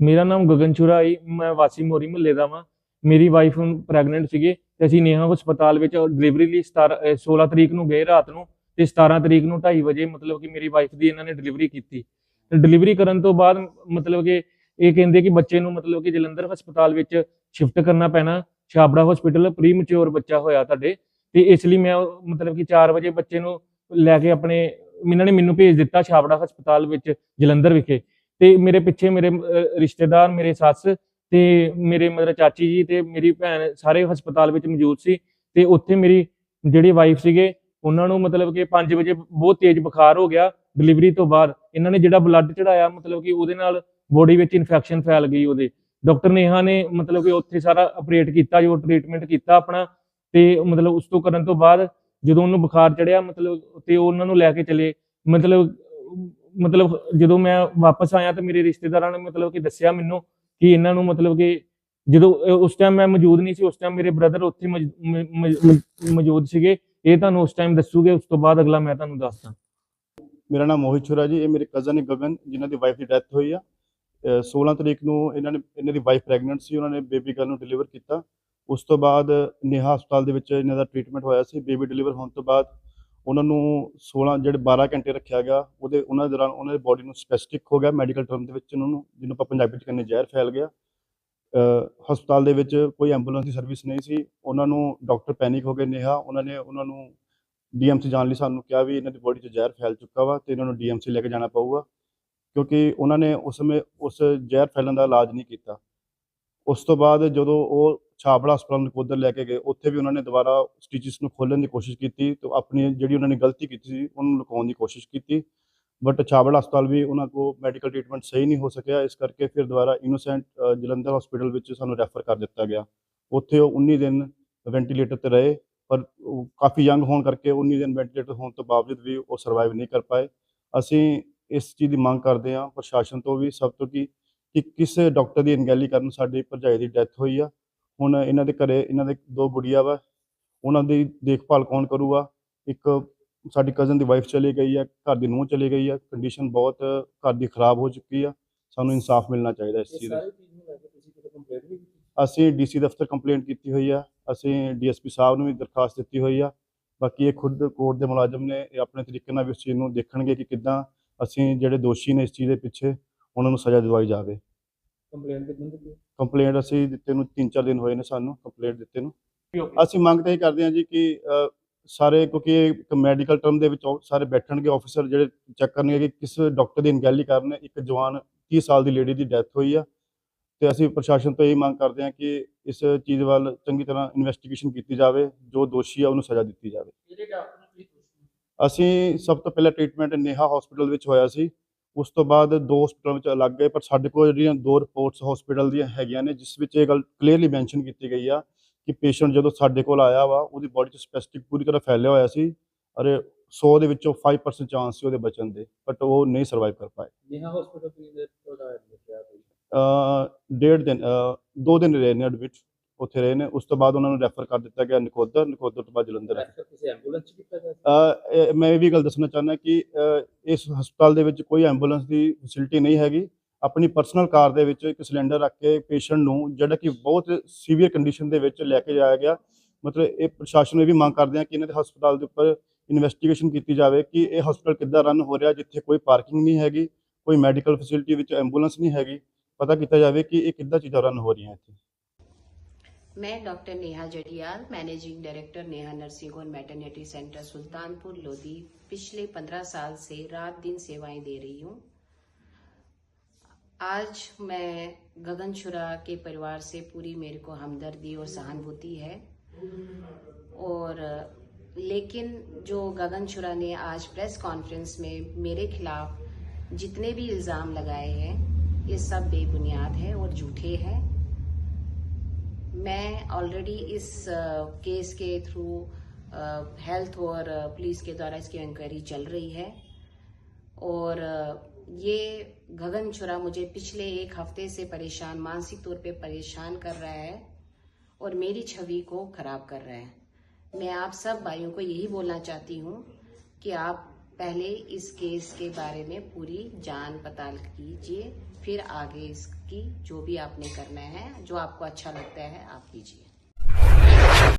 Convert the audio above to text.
ਮੇਰਾ ਨਾਮ ਗਗਨ ਚੁਰਾ ਹੈ, ਮੈਂ ਵਾਸੀ ਮੋਰੀ ਮਹੱਲੇ ਦਾ ਵਾਂ। ਮੇਰੀ ਵਾਈਫ ਹੁਣ ਪ੍ਰੈਗਨੈਂਟ ਸੀਗੇ ਤੇ ਅਸੀਂ ਨੇਹਾ ਹਸਪਤਾਲ ਵਿੱਚ ਡਿਲੀਵਰੀ ਲਈ 17 ਅਹ 16 ਤਰੀਕ ਨੂੰ ਗਏ ਰਾਤ ਨੂੰ ਤੇ 17 ਤਰੀਕ ਨੂੰ 2:30 ਵਜੇ ਮਤਲਬ ਕਿ ਮੇਰੀ ਵਾਈਫ ਦੀ ਇਹਨਾਂ ਨੇ ਡਿਲੀਵਰੀ ਕੀਤੀ। ਤੇ ਡਿਲੀਵਰੀ ਕਰਨ ਤੋਂ ਬਾਅਦ ਮਤਲਬ ਕਿ ਇਹ ਕਹਿੰਦੇ ਕਿ ਬੱਚੇ ਨੂੰ ਮਤਲਬ ਕਿ ਜਲੰਧਰ ਹਸਪਤਾਲ ਵਿੱਚ ਸ਼ਿਫਟ ਕਰਨਾ ਪੈਣਾ, ਛਾਬੜਾ ਹਸਪੀਟਲ ਪ੍ਰੀ ਬੱਚਾ ਹੋਇਆ ਤੁਹਾਡੇ। ਤੇ ਇਸ ਲਈ ਮੈਂ ਮਤਲਬ ਕਿ 4 ਵਜੇ ਬੱਚੇ ਨੂੰ ਲੈ ਕੇ ਆਪਣੇ, ਇਹਨਾਂ ਨੇ ਮੈਨੂੰ ਭੇਜ ਦਿੱਤਾ ਛਾਬੜਾ ਹਸਪਤਾਲ ਵਿੱਚ ਜਲੰਧਰ ਵਿਖੇ। ਤੇ ਮੇਰੇ ਪਿੱਛੇ ਮੇਰੇ ਰਿਸ਼ਤੇਦਾਰ, ਮੇਰੇ ਸੱਸ ਤੇ ਮੇਰੇ ਮਤਲਬ ਚਾਚੀ ਜੀ ਤੇ ਮੇਰੀ ਭੈਣ ਸਾਰੇ ਹਸਪਤਾਲ ਵਿੱਚ ਮੌਜੂਦ ਸੀ ਤੇ ਉੱਥੇ ਮੇਰੀ ਜਿਹੜੀ ਵਾਈਫ ਸੀਗੇ, ਉਹਨਾਂ ਨੂੰ ਮਤਲਬ ਕਿ 5 ਵਜੇ ਬਹੁਤ ਤੇਜ਼ ਬੁਖਾਰ ਹੋ ਗਿਆ ਡਿਲੀਵਰੀ ਤੋਂ ਬਾਅਦ। ਇਹਨਾਂ ਨੇ ਜਿਹੜਾ ਬਲੱਡ ਚੜਾਇਆ ਮਤਲਬ ਕਿ ਉਹਦੇ ਨਾਲ ਬੋਡੀ ਵਿੱਚ ਇਨਫੈਕਸ਼ਨ ਫੈਲ ਗਈ ਉਹਦੇ। ਡਾਕਟਰ ਨੇਹਾ ਨੇ ਮਤਲਬ ਕਿ ਉੱਥੇ ਸਾਰਾ ਆਪਰੇਟ ਕੀਤਾ, ਜੋ ਟ੍ਰੀਟਮੈਂਟ ਕੀਤਾ ਆਪਣਾ ਤੇ ਮਤਲਬ ਉਸ ਤੋਂ ਕਰਨ ਤੋਂ ਬਾਅਦ ਜਦੋਂ ਉਹਨੂੰ ਬੁਖਾਰ ਚੜਿਆ ਮਤਲਬ ਤੇ ਉਹਨਾਂ ਨੂੰ ਲੈ ਕੇ ਚਲੇ। ਮਤਲਬ ਮਤਲਬ ਜਦੋਂ ਮੈਂ ਵਾਪਸ ਆਇਆ ਤਾਂ ਮੇਰੇ ਰਿਸ਼ਤੇਦਾਰਾਂ ਨੇ ਮਤਲਬ ਕਿ ਦੱਸਿਆ ਮੈਨੂੰ ਕਿ ਇਹਨਾਂ ਨੂੰ ਮਤਲਬ ਕਿ ਜਦੋਂ ਉਸ ਟਾਈਮ ਮੈਂ ਮੌਜੂਦ ਨਹੀਂ ਸੀ, ਉਸ ਟਾਈਮ ਮੇਰੇ ਬ੍ਰਦਰ ਉੱਥੇ ਮੌਜੂਦ ਸੀਗੇ। ਇਹ ਤੁਹਾਨੂੰ ਉਸ ਟਾਈਮ ਦੱਸੂਗੇ, ਉਸ ਤੋਂ ਬਾਅਦ ਅਗਲਾ ਮੈਂ ਤੁਹਾਨੂੰ ਦੱਸਦਾ। ਮੇਰਾ ਨਾਮ ਮੋਹਿਤ ਛੁਰਾ ਜੀ, ਇਹ ਮੇਰੇ ਕਜ਼ਨ ਹੈ ਗਗਨ, ਜਿਨ੍ਹਾਂ ਦੀ ਵਾਈਫ ਦੀ ਡੈਥ ਹੋਈ ਆ। ਅਹ 16 ਤਰੀਕ ਨੂੰ ਇਹਨਾਂ ਨੇ, ਇਹਨਾਂ ਦੀ ਵਾਈਫ ਪ੍ਰੈਗਨੈਂਟ ਸੀ, ਉਹਨਾਂ ਨੇ ਬੇਬੀ ਗਰਲ ਨੂੰ ਡਿਲੀਵਰ ਕੀਤਾ। ਉਸ ਤੋਂ ਬਾਅਦ ਨੇਹਾ ਹਸਪਤਾਲ ਦੇ ਵਿੱਚ ਇਹਨਾਂ ਦਾ ਟ੍ਰੀਟਮੈਂਟ ਹੋਇਆ ਸੀ। ਬੇਬੀ ਡਿਲੀਵਰ ਹੋਣ ਤੋਂ ਬਾਅਦ ਉਹਨਾਂ ਨੂੰ 16 ਜਿਹੜੇ 12 ਘੰਟੇ ਰੱਖਿਆ ਗਿਆ, ਉਹਦੇ, ਉਹਨਾਂ ਦੇ ਦੌਰਾਨ ਉਹਨਾਂ ਦੀ ਬੋਡੀ ਨੂੰ ਸਪੈਸਟਿਕ ਹੋ ਗਿਆ ਮੈਡੀਕਲ ਟਰਮ ਦੇ ਵਿੱਚ ਉਹਨਾਂ ਨੂੰ, ਜਿਹਨੂੰ ਆਪਾਂ ਪੰਜਾਬੀ ਚ ਕਹਿੰਦੇ ਜ਼ਹਿਰ ਫੈਲ ਗਿਆ। ਹਸਪਤਾਲ ਦੇ ਵਿੱਚ ਕੋਈ ਐਂਬੂਲੈਂਸ ਦੀ ਸਰਵਿਸ ਨਹੀਂ ਸੀ, ਉਹਨਾਂ ਨੂੰ ਡਾਕਟਰ ਪੈਨਿਕ ਹੋ ਗਏ ਨੇਹਾ, ਉਹਨਾਂ ਨੇ, ਉਹਨਾਂ ਨੂੰ ਡੀਐਮਸੀ ਜਾਣ ਲਈ ਸਾਨੂੰ ਕਿਹਾ ਵੀ ਇਹਨਾਂ ਦੀ ਬੋਡੀ 'ਚ ਜ਼ਹਿਰ ਫੈਲ ਚੁੱਕਾ ਵਾ ਤੇ ਇਹਨਾਂ ਨੂੰ ਡੀਐਮਸੀ ਲੈ ਕੇ ਜਾਣਾ ਪਊਗਾ, ਕਿਉਂਕਿ ਉਹਨਾਂ ਨੇ ਉਸ ਸਮੇਂ, ਉਸ ਜ਼ਹਿਰ ਫੈਲਣ ਦਾ ਇਲਾਜ ਨਹੀਂ ਕੀਤਾ। ਉਸ ਤੋਂ ਬਾਅਦ ਜਦੋਂ ਉਹ ਛਾਬੜਾ ਹਸਪਤਾਲ ਨਕੋਦਰ ਲੈ ਕੇ ਗਏ। ਉੱਥੇ ਵੀ ਉਹਨਾਂ ਨੇ ਦੁਬਾਰਾ ਸਟਿਚਸ ਨੂੰ ਖੋਲਣ ਦੀ ਕੋਸ਼ਿਸ਼ ਕੀਤੀ ਤੇ ਆਪਣੀ ਜਿਹੜੀ ਉਹਨਾਂ ਨੇ ਗਲਤੀ ਕੀਤੀ ਸੀ, ਉਹਨੂੰ ਲੁਕਾਉਣ ਦੀ ਕੋਸ਼ਿਸ਼ ਕੀਤੀ। ਬਟ ਛਾਬੜਾ ਹਸਪਤਾਲ ਵੀ ਉਹਨਾਂ ਕੋ ਮੈਡੀਕਲ ਟ੍ਰੀਟਮੈਂਟ ਸਹੀ ਨਹੀਂ ਹੋ ਸਕਿਆ। ਇਸ ਕਰਕੇ ਫਿਰ ਦੁਬਾਰਾ ਇਨੋਸੈਂਟ ਜਲੰਧਰ ਹਸਪੀਟਲ ਵਿੱਚ ਸਾਨੂੰ ਰੈਫਰ ਕਰ ਦਿੱਤਾ ਗਿਆ। ਉੱਥੇ ਉਹ 19 ਦਿਨ ਵੈਂਟੀਲੇਟਰ ਤੇ ਰਹੇ, ਪਰ ਉਹ ਕਾਫੀ ਯੰਗ ਹੋਣ ਕਰਕੇ 19 ਦਿਨ ਵੈਂਟੀਲੇਟਰ ਹੋਣ ਤੋਂ ਬਾਵਜੂਦ ਵੀ ਉਹ ਸਰਵਾਈਵ ਨਹੀਂ ਕਰ ਪਾਏ। ਅਸੀਂ ਇਸ ਚੀਜ਼ ਦੀ ਮੰਗ ਕਰਦੇ ਹਾਂ, ਪ੍ਰਸ਼ਾਸਨ ਤੋਂ ਵੀ, ਸਭ ਤੋਂ ਕਿ ਕਿ ਕਿਸ ਡਾਕਟਰ ਦੀ ਅਣਗਹਿਲੀ ਕਾਰਨ ਸਾਡੀ ਭਰਜਾਈ ਦੀ ਡੈਥ ਹੋਈ ਆ। ਹੁਣ ਇਹਨਾਂ ਦੇ ਘਰੇ ਇਹਨਾਂ ਦੇ ਦੋ ਗੁੜੀਆ ਵਾ ਉਹਨਾਂ ਦੀ ਦੇਖਭਾਲ ਕੌਣ ਕਰੂਗਾ? ਇੱਕ ਸਾਡੀ ਕਜ਼ਨ ਦੀ ਵਾਈਫ ਚਲੀ ਗਈ ਆ ਘਰ ਦੀ ਨੂੰਹ ਚਲੀ ਗਈ ਆ ਕੰਡੀਸ਼ਨ ਬਹੁਤ ਘਰ ਦੀ ਖਰਾਬ ਹੋ ਚੁੱਕੀ ਆ ਸਾਨੂੰ ਇਨਸਾਫ ਮਿਲਣਾ ਚਾਹੀਦਾ ਇਸ ਚੀਜ਼ ਦਾ। ਅਸੀਂ ਡੀਸੀ ਦਫ਼ਤਰ ਕੰਪਲੇਂਟ ਕੀਤੀ ਹੋਈ ਆ ਅਸੀਂ ਡੀਐਸਪੀ ਸਾਹਿਬ ਨੂੰ ਵੀ ਦਰਖਾਸਤ ਦਿੱਤੀ ਹੋਈ ਆ ਬਾਕੀ ਇਹ ਖੁਦ ਕੋਰਟ ਦੇ ਮੁਲਾਜ਼ਮ ਨੇ ਇਹ ਆਪਣੇ ਤਰੀਕੇ ਨਾਲ ਵੀ ਉਸ ਚੀਜ਼ ਨੂੰ ਦੇਖਣਗੇ ਕਿ ਕਿੱਦਾਂ ਅਸੀਂ ਜਿਹੜੇ ਦੋਸ਼ੀ ਨੇ ਇਸ ਚੀਜ਼ ਦੇ ਪਿੱਛੇ ਉਹਨਾਂ ਨੂੰ ਸਜ਼ਾ ਦਿਵਾਈ ਜਾਵੇ। ਕੰਪਲੇਂਟ ਕਿੰਨੇ ਦਿੱਤੀ? ਕੰਪਲੇਂਟ ਅਸੀਂ ਦਿੱਤੇ ਨੂੰ 3-4 ਦਿਨ ਹੋਏ ਨੇ ਸਾਨੂੰ ਕੰਪਲੇਂਟ ਦਿੱਤੇ ਨੂੰ। ਅਸੀਂ ਮੰਗ ਤਾਂ ਇਹ ਕਰਦੇ ਹਾਂ ਜੀ ਕਿ ਅ, ਸਾਰੇ ਕਿਉਂਕਿ ਇਹ ਇੱਕ ਮੈਡੀਕਲ ਟਰਮ ਦੇ ਵਿੱਚ ਉਹ ਸਾਰੇ ਬੈਠਣਗੇ ਆਫੀਸਰ ਜਿਹੜੇ ਚੈੱਕ ਕਰਨਗੇ ਕਿ ਕਿਸ ਡਾਕਟਰ ਦੀ ਅਣਗਹਿਲੀ ਕਾਰਨ ਇੱਕ ਜਵਾਨ 30 ਸਾਲ ਦੀ ਲੇਡੀ ਦੀ ਡੈਥ ਹੋਈ ਆ। ਤੇ ਅਸੀਂ ਪ੍ਰਸ਼ਾਸਨ ਤੋਂ ਇਹ ਮੰਗ ਕਰਦੇ ਹਾਂ ਕਿ ਇਸ ਚੀਜ਼ ਵੱਲ ਚੰਗੀ ਤਰ੍ਹਾਂ ਇਨਵੈਸਟੀਗੇਸ਼ਨ ਕੀਤੀ ਜਾਵੇ ਜੋ ਦੋਸ਼ੀ ਆ ਉਹਨੂੰ ਸਜ਼ਾ ਦਿੱਤੀ ਜਾਵੇ। ਅਸੀਂ ਸਭ ਤੋਂ ਪਹਿਲਾਂ ਟ੍ਰੀਟਮੈਂਟ ਨੇਹਾ ਹਸਪੀਟਲ ਵਿੱਚ ਹੋਇਆ ਸੀ। ਉਸ ਤੋਂ ਬਾਅਦ ਦੋ ਹਸਪੀਟਲਾਂ ਵਿੱਚ ਅਲੱਗ ਗਏ ਪਰ ਸਾਡੇ ਕੋਲ ਜਿਹੜੀਆਂ ਦੋ ਰਿਪੋਰਟਸ ਹਸਪੀਟਲ ਦੀਆਂ ਹੈਗੀਆਂ ਨੇ ਜਿਸ ਵਿੱਚ ਇਹ ਗੱਲ ਕਲੀਅਰਲੀ ਮੈਂਸ਼ਨ ਕੀਤੀ ਗਈ ਆ ਕਿ ਪੇਸ਼ੈਂਟ ਜਦੋਂ ਸਾਡੇ ਕੋਲ ਆਇਆ ਵਾ ਉਹਦੀ ਬਾਡੀ 'ਚ ਸਪੈਸਟਿਕ ਪੂਰੀ ਤਰ੍ਹਾਂ ਫੈਲਿਆ ਹੋਇਆ ਸੀ ਅਰੇ 100 ਦੇ ਵਿੱਚੋਂ 5% ਚਾਂਸ ਸੀ ਉਹਦੇ ਬਚਣ ਦੇ ਬਟ ਉਹ ਨਹੀਂ ਸਰਵਾਈਵ ਕਰ ਪਾਏ। ਨੇਹਾ ਹਸਪੀਟਲ ਦੇ ਤੁਹਾਡਾ ਐਡਮਿਟ ਅ ਡੇਢ ਦਿਨ ਦੋ ਦਿਨ ਰਹੇ ਨੇ ਐਡਮਿਟ ਉੱਥੇ ਰਹੇ ਨੇ ਉਸ ਤੋਂ ਬਾਅਦ ਉਹਨਾਂ ਨੂੰ ਰੈਫਰ ਕਰ ਦਿੱਤਾ ਗਿਆ ਨਕੋਦਰ ਨਕੋਦਰ ਤੋਂ ਬਾਅਦ ਜਲੰਧਰ ਐਂਬੂਲੈਂਸ ਚ ਕੀਤਾ ਗਿਆ ਮੈਂ ਇਹ ਵੀ ਗੱਲ ਦੱਸਣਾ ਚਾਹੁੰਦਾ ਕਿ ਇਸ ਹਸਪਤਾਲ ਦੇ ਵਿੱਚ ਕੋਈ ਐਂਬੂਲੈਂਸ ਦੀ ਫੈਸਿਲਿਟੀ ਨਹੀਂ ਹੈਗੀ। ਆਪਣੀ ਪਰਸਨਲ ਕਾਰ ਦੇ ਵਿੱਚ ਇੱਕ ਸਿਲੰਡਰ ਰੱਖ ਕੇ ਪੇਸ਼ੈਂਟ ਨੂੰ, ਜਿਹੜਾ ਕਿ ਬਹੁਤ ਸੀਵੀਅਰ ਕੰਡੀਸ਼ਨ ਦੇ ਵਿੱਚ ਲੈ ਕੇ ਜਾਇਆ ਗਿਆ। ਮਤਲਬ ਇਹ ਪ੍ਰਸ਼ਾਸਨ ਨੂੰ ਇਹ ਵੀ ਮੰਗ ਕਰਦੇ ਆ ਕਿ ਇਹਨਾਂ ਦੇ ਹਸਪਤਾਲ ਦੇ ਉੱਪਰ ਇਨਵੈਸਟੀਗੇਸ਼ਨ ਕੀਤੀ ਜਾਵੇ ਕਿ ਇਹ ਹਸਪਤਾਲ ਕਿੱਦਾਂ ਰਨ ਹੋ ਰਿਹਾ, ਜਿੱਥੇ ਕੋਈ ਪਾਰਕਿੰਗ ਨਹੀਂ ਹੈਗੀ, ਕੋਈ ਮੈਡੀਕਲ ਫੈਸਿਲਿਟੀ ਵਿੱਚ ਐਂਬੂਲੈਂਸ ਨਹੀਂ ਹੈਗੀ। ਪਤਾ ਕੀਤਾ ਜਾਵੇ ਕਿ ਇਹ ਕਿੱਦਾਂ ਚੀਜ਼ਾਂ ਰਨ ਹੋ ਰਹੀਆਂ ਇੱਥੇ। मैं doctor Neha Jadiyal, managing director Neha nursing home maternity centre, Sultanpur, Lodhi. पिछले पंद्रह साल से रात दिन सेवाएँ दे रही हूँ। आज मैं गगन छुरा के परिवार से पूरी मेरे को हमदर्दी और सहानुभूति है। और, लेकिन जो गगन छुरा ने आज प्रेस कॉन्फ्रेंस में मेरे खिलाफ जितने भी इल्ज़ाम लगाए हैं, ये सब बेबुनियाद है और झूठे हैं। मैं ऑलरेडी इस केस के थ्रू हेल्थ और पुलिस के द्वारा इसकी इंक्वायरी चल रही है। और ये गगन छुरा मुझे पिछले एक हफ़्ते से परेशान, मानसिक तौर पे परेशान कर रहा है और मेरी छवि को खराब कर रहा है। मैं आप सब भाइयों को यही बोलना चाहती हूँ कि आप पहले इस केस के बारे में पूरी जान पड़ताल कीजिए फिर आगे इसकी जो भी आपने करना है जो आपको अच्छा लगता है आप कीजिए